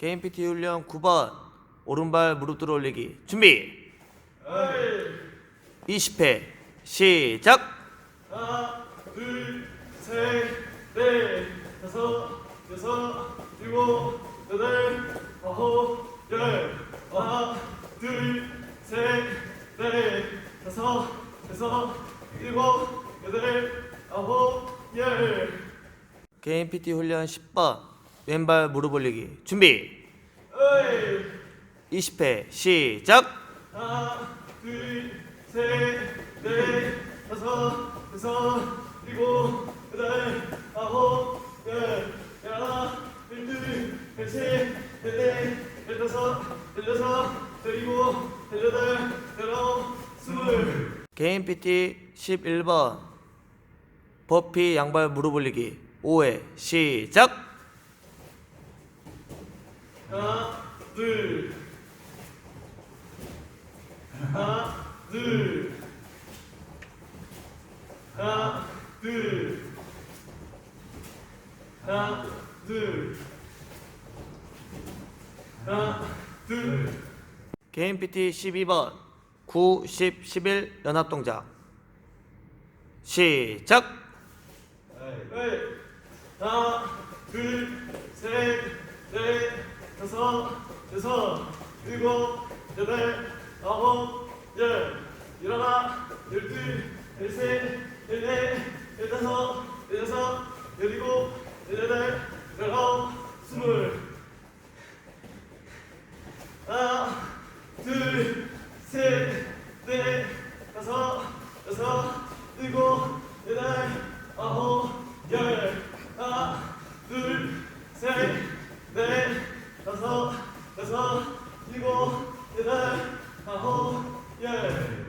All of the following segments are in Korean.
개인 PT 훈련 9번 오른발 무릎 들어 올리기 준비 20회 시작 하나, 둘, 셋, 넷, 다섯, 여섯, 일곱, 여덟, 아홉, 열. 하나, 둘, 셋, 넷, 다섯, 여섯, 일곱, 여덟, 아홉, 열. 개인 PT 훈련 10번 왼발 무릎 올리기 준비 어이. 20회 시작 하나, 둘, 셋, 넷, 다섯, 여섯, 일곱, 여덟, 아홉, 열, 열하나, 열둘, 열셋, 열넷, 열다섯, 열여섯, 열일곱, 열여덟, 열아홉, 스물. 개인 PT 11번 버피 양발 무릎 올리기 5회 시작 개인 PT 12번 9, 10, 11 연합 동작 시작. 하나, 둘, 셋, 넷, 다섯, 여섯, 일곱, 여덟, 아홉, 열. 열하나, 열둘, 열셋, 열넷, 열다섯, 열여섯, 열일곱, 열여덟, 열아홉, 스물. 하나, 둘, 셋, 넷, 다섯, 여섯, 일곱, 여덟, 아홉, 열. 하나, 둘, 셋, 넷, 다섯, 여섯, 일곱, 여덟, 아홉, 열.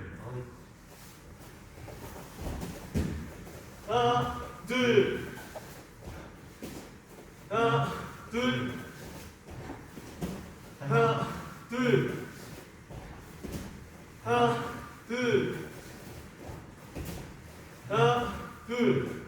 하나, 둘. 하나, 둘. 하나, 둘. 하나, 둘. 하나, 둘.